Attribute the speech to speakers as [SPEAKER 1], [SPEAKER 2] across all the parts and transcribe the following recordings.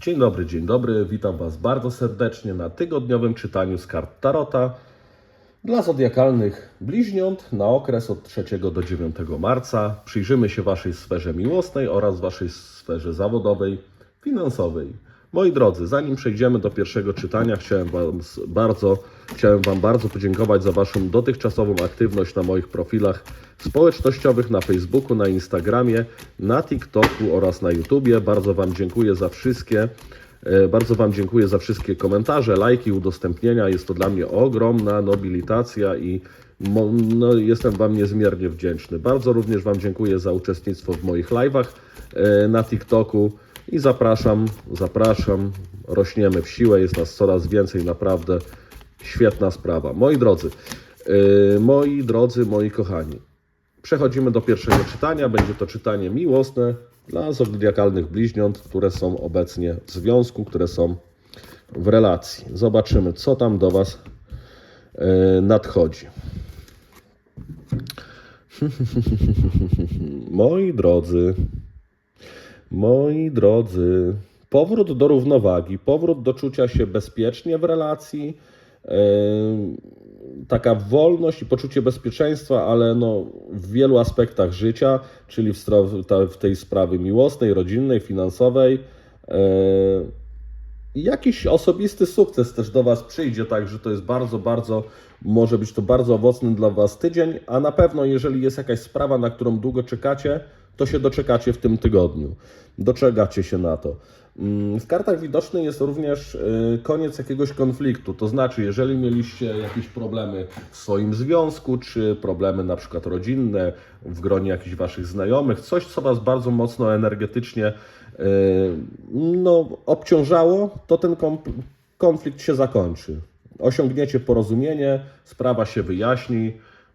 [SPEAKER 1] Dzień dobry, dzień dobry. Witam Was bardzo serdecznie na tygodniowym czytaniu z kart Tarota dla zodiakalnych bliźniąt na okres od 3 do 9 marca. Przyjrzymy się Waszej sferze miłosnej oraz Waszej sferze zawodowej, finansowej. Moi drodzy, zanim przejdziemy do pierwszego czytania, chciałem Wam bardzo, chciałem Wam bardzo podziękować za Waszą dotychczasową aktywność na moich profilach społecznościowych na Facebooku, na Instagramie, na TikToku oraz na YouTubie. Bardzo Wam dziękuję za wszystkie. e, Bardzo Wam dziękuję za wszystkie komentarze, lajki, udostępnienia. Jest to dla mnie ogromna nobilitacja i no, jestem Wam niezmiernie wdzięczny. Bardzo również Wam dziękuję za uczestnictwo w moich live'ach e, na TikToku i zapraszam, zapraszam. Rośniemy w siłę, jest nas coraz więcej, naprawdę świetna sprawa. Moi drodzy, e, moi drodzy, moi kochani, Przechodzimy do pierwszego czytania. Będzie to czytanie miłosne dla zodiakalnych bliźniąt, które są obecnie w związku, które są w relacji. Zobaczymy, co tam do Was e, nadchodzi. Moi drodzy, moi drodzy, powrót do równowagi, powrót do czucia się bezpiecznie w relacji, taka wolność i poczucie bezpieczeństwa, ale no, w wielu aspektach życia, czyli w, w tej sprawie miłosnej, rodzinnej, finansowej. jakiś osobisty sukces też do Was przyjdzie, także to jest bardzo, bardzo, może być to bardzo owocny dla Was tydzień, a na pewno jeżeli jest jakaś sprawa, na którą długo czekacie, to się doczekacie w tym tygodniu. Doczekacie się na to. Mm, W kartach widocznych jest również y, koniec jakiegoś konfliktu, to znaczy jeżeli mieliście jakieś problemy w swoim związku, czy problemy na przykład rodzinne, w gronie jakichś Waszych znajomych, coś co Was bardzo mocno energetycznie y, no, obciążało, to ten konflikt się zakończy. Osiągniecie porozumienie, sprawa się wyjaśni.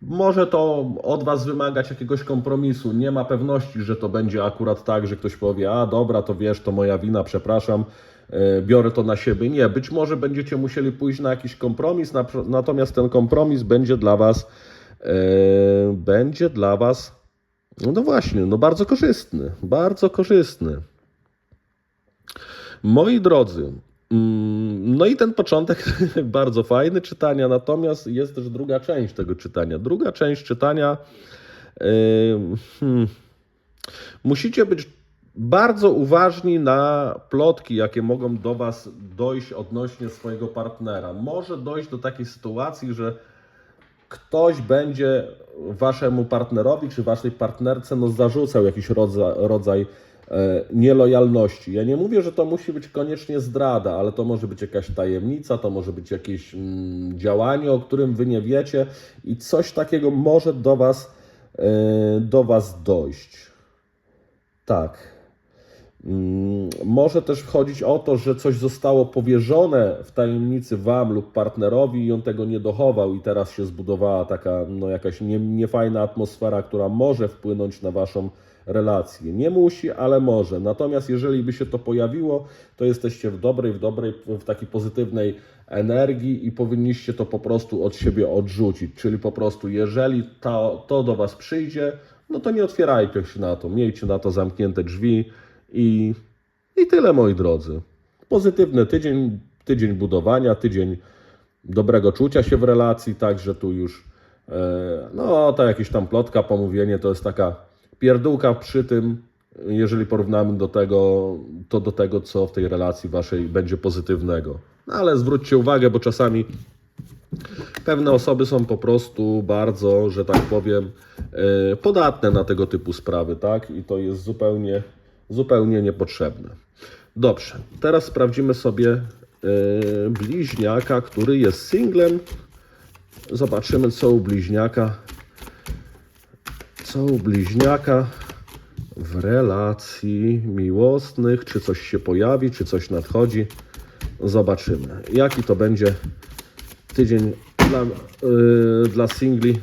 [SPEAKER 1] Może to od Was wymagać jakiegoś kompromisu. Nie ma pewności, że to będzie akurat tak, że ktoś powie: A dobra, to wiesz, to moja wina, przepraszam, e, biorę to na siebie. Nie, być może będziecie musieli pójść na jakiś kompromis, na- natomiast ten kompromis będzie dla Was, e, będzie dla Was, no właśnie, no bardzo korzystny, bardzo korzystny. Moi drodzy, no i ten początek bardzo fajny czytania, natomiast jest też druga część tego czytania. Druga część czytania. yy, hmm, musicie być bardzo uważni na plotki, jakie mogą do Was dojść odnośnie swojego partnera. Może dojść do takiej sytuacji, że ktoś będzie waszemu partnerowi czy waszej partnerce no, zarzucał jakiś rodzaj, rodzaj e, nielojalności. Ja nie mówię, że to musi być koniecznie zdrada, ale to może być jakaś tajemnica, to może być jakieś mm, działanie, o którym wy nie wiecie i coś takiego może do was, e, do was dojść. Tak. Mm, Może też chodzić o to, że coś zostało powierzone w tajemnicy Wam lub partnerowi i on tego nie dochował i teraz się zbudowała taka no, jakaś nie, niefajna atmosfera, która może wpłynąć na Waszą relację. Nie musi, ale może. Natomiast jeżeli by się to pojawiło, to jesteście w dobrej, w dobrej, w takiej pozytywnej energii i powinniście to po prostu od siebie odrzucić. Czyli po prostu, jeżeli to, to do Was przyjdzie, no to nie otwierajcie się na to. Miejcie na to zamknięte drzwi i, i tyle, moi drodzy. Pozytywny tydzień, tydzień budowania, tydzień dobrego czucia się w relacji, także tu już, e, no, ta jakieś tam plotka, pomówienie to jest taka pierdółka przy tym, jeżeli porównamy do tego, to do tego, co w tej relacji waszej będzie pozytywnego. No, ale zwróćcie uwagę, bo czasami pewne osoby są po prostu bardzo, że tak powiem, e, podatne na tego typu sprawy, tak? I to jest zupełnie, zupełnie niepotrzebne. Dobrze, teraz sprawdzimy sobie e, bliźniaka, który jest singlem. Zobaczymy, co u bliźniaka. Co u bliźniaka w relacji miłosnych, czy coś się pojawi, czy coś nadchodzi. Zobaczymy, jaki to będzie tydzień dla, yy, dla singli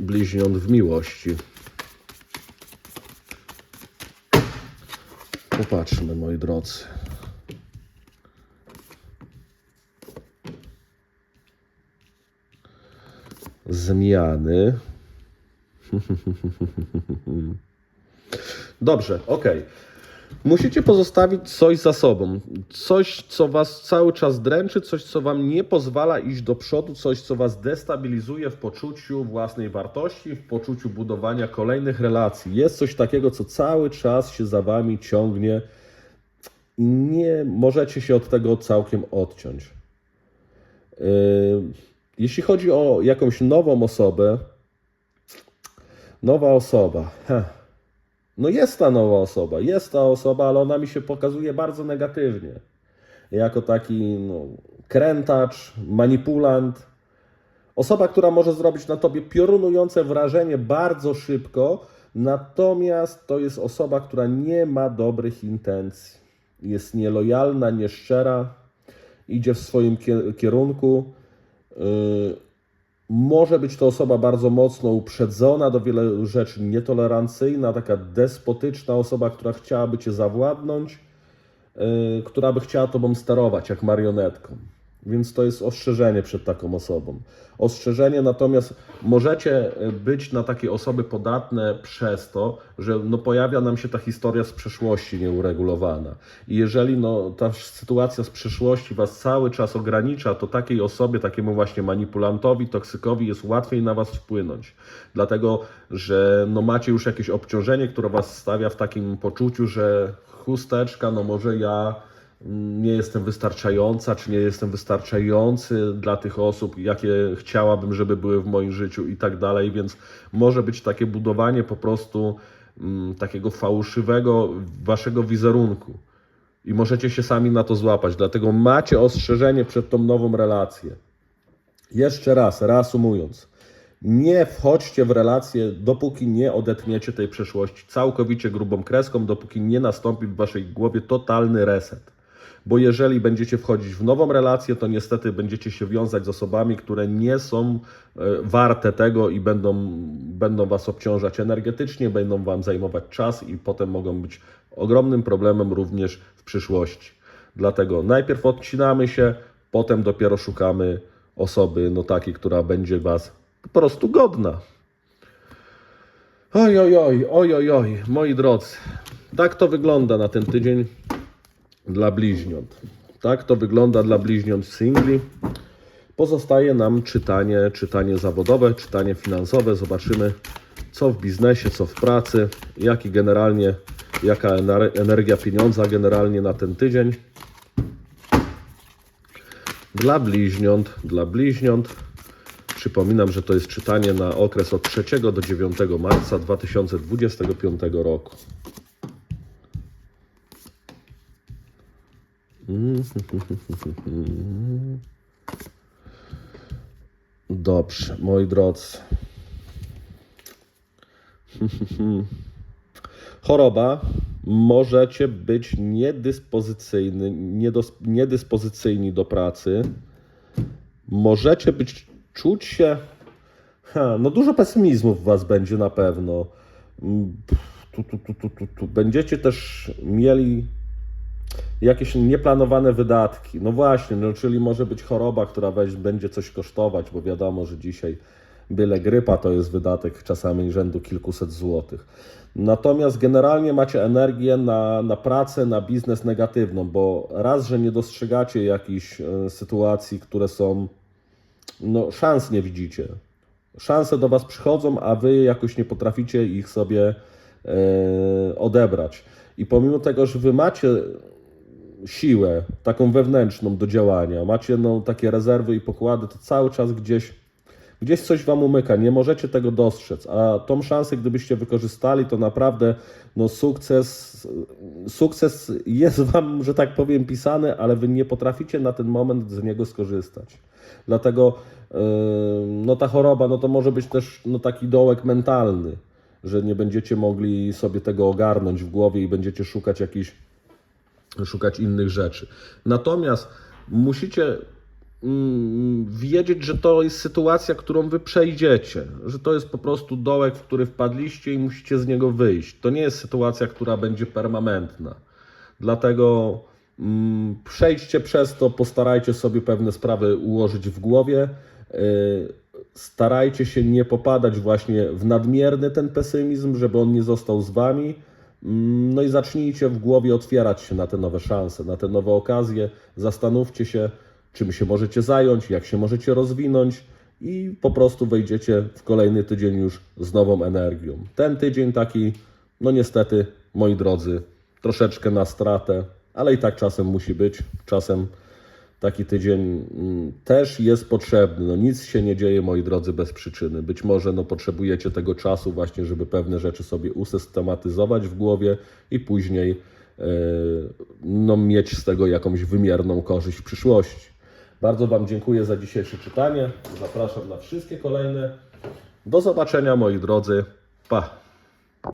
[SPEAKER 1] bliźniąt w miłości. Popatrzmy, moi drodzy. Zmiany. Dobrze, okej. Musicie pozostawić coś za sobą. Coś, co was cały czas dręczy, coś, co wam nie pozwala iść do przodu, coś, co was destabilizuje w poczuciu własnej wartości, w poczuciu budowania kolejnych relacji. Jest coś takiego, co cały czas się za wami ciągnie i nie możecie się od tego całkiem odciąć. Yy, Jeśli chodzi o jakąś nową osobę, nowa osoba. Heh. No jest ta nowa osoba, jest ta osoba, ale ona mi się pokazuje bardzo negatywnie. Jako taki no, krętacz, manipulant. Osoba, która może zrobić na tobie piorunujące wrażenie bardzo szybko, natomiast to jest osoba, która nie ma dobrych intencji. Jest nielojalna, nieszczera, idzie w swoim kie- kierunku. Yy, może być to osoba bardzo mocno uprzedzona, do wielu rzeczy nietolerancyjna, taka despotyczna osoba, która chciałaby cię zawładnąć, yy, która by chciała tobą sterować jak marionetką. Więc to jest ostrzeżenie przed taką osobą. Ostrzeżenie natomiast możecie y, być na takie osoby podatne przez to, że no pojawia nam się ta historia z przeszłości nieuregulowana. I jeżeli no, ta sytuacja z przeszłości Was cały czas ogranicza, to takiej osobie, takiemu właśnie manipulantowi, toksykowi jest łatwiej na Was wpłynąć. Dlatego, że no macie już jakieś obciążenie, które Was stawia w takim poczuciu, że chusteczka, no może ja nie jestem wystarczająca, czy nie jestem wystarczający dla tych osób, jakie chciałabym, żeby były w moim życiu i tak dalej, więc może być takie budowanie po prostu mm, takiego fałszywego waszego wizerunku i możecie się sami na to złapać, dlatego macie ostrzeżenie przed tą nową relację. Jeszcze raz, reasumując, nie wchodźcie w relacje, dopóki nie odetniecie tej przeszłości całkowicie grubą kreską, dopóki nie nastąpi w waszej głowie totalny reset. Bo jeżeli będziecie wchodzić w nową relację, to niestety będziecie się wiązać z osobami, które nie są e, warte tego i będą, będą was obciążać energetycznie, będą wam zajmować czas i potem mogą być ogromnym problemem również w przyszłości. Dlatego najpierw odcinamy się, potem dopiero szukamy osoby, no takiej, która będzie was po prostu godna. Oj, oj, oj, oj, oj, oj, moi drodzy, tak to wygląda na ten tydzień dla bliźniąt. Tak to wygląda dla bliźniąt singli. Pozostaje nam czytanie, czytanie zawodowe, czytanie finansowe. Zobaczymy, co w biznesie, co w pracy, jaki generalnie, jaka ener- energia pieniądza generalnie na ten tydzień. Dla bliźniąt, dla bliźniąt. Przypominam, że to jest czytanie na okres od 3 do 9 marca 2025 roku. Dobrze, moi drodzy. Choroba. Możecie być niedyspozycyjny, niedos, niedyspozycyjni do pracy. Możecie być, czuć się. Ha, no dużo pesymizmu w Was będzie na pewno. Mm, Tu, tu, tu, tu, tu, tu. Będziecie też mieli jakieś nieplanowane wydatki. No właśnie, no, czyli może być choroba, która będzie coś kosztować, bo wiadomo, że dzisiaj byle grypa to jest wydatek czasami rzędu kilkuset złotych. Natomiast generalnie macie energię na, na pracę, na biznes negatywną, bo raz, że nie dostrzegacie jakichś e, sytuacji, które są, no szans nie widzicie. Szanse do Was przychodzą, a Wy jakoś nie potraficie ich sobie e, odebrać. I pomimo tego, że Wy macie siłę taką wewnętrzną do działania, macie no, takie rezerwy i pokłady, to cały czas gdzieś, gdzieś coś Wam umyka, nie możecie tego dostrzec, a tą szansę gdybyście wykorzystali, to naprawdę no, sukces, sukces jest Wam, że tak powiem, pisany, ale Wy nie potraficie na ten moment z niego skorzystać. Dlatego yy, no, ta choroba no, to może być też no, taki dołek mentalny, że nie będziecie mogli sobie tego ogarnąć w głowie i będziecie szukać jakichś szukać innych rzeczy. Natomiast musicie mm, wiedzieć, że to jest sytuacja, którą wy przejdziecie, że to jest po prostu dołek, w który wpadliście i musicie z niego wyjść. To nie jest sytuacja, która będzie permanentna. Dlatego mm, przejdźcie przez to, postarajcie sobie pewne sprawy ułożyć w głowie. Yy, starajcie się nie popadać właśnie w nadmierny ten pesymizm, żeby on nie został z wami No i zacznijcie w głowie otwierać się na te nowe szanse, na te nowe okazje. Zastanówcie się, czym się możecie zająć, jak się możecie rozwinąć i po prostu wejdziecie w kolejny tydzień już z nową energią. Ten tydzień taki, no niestety, moi drodzy, troszeczkę na stratę, ale i tak czasem musi być. Czasem taki tydzień mm, też jest potrzebny. No nic się nie dzieje, moi drodzy, bez przyczyny. Być może no, potrzebujecie tego czasu właśnie, żeby pewne rzeczy sobie usystematyzować w głowie i później e, no, mieć z tego jakąś wymierną korzyść w przyszłości. Bardzo Wam dziękuję za dzisiejsze czytanie. Zapraszam na wszystkie kolejne. Do zobaczenia, moi drodzy. Pa!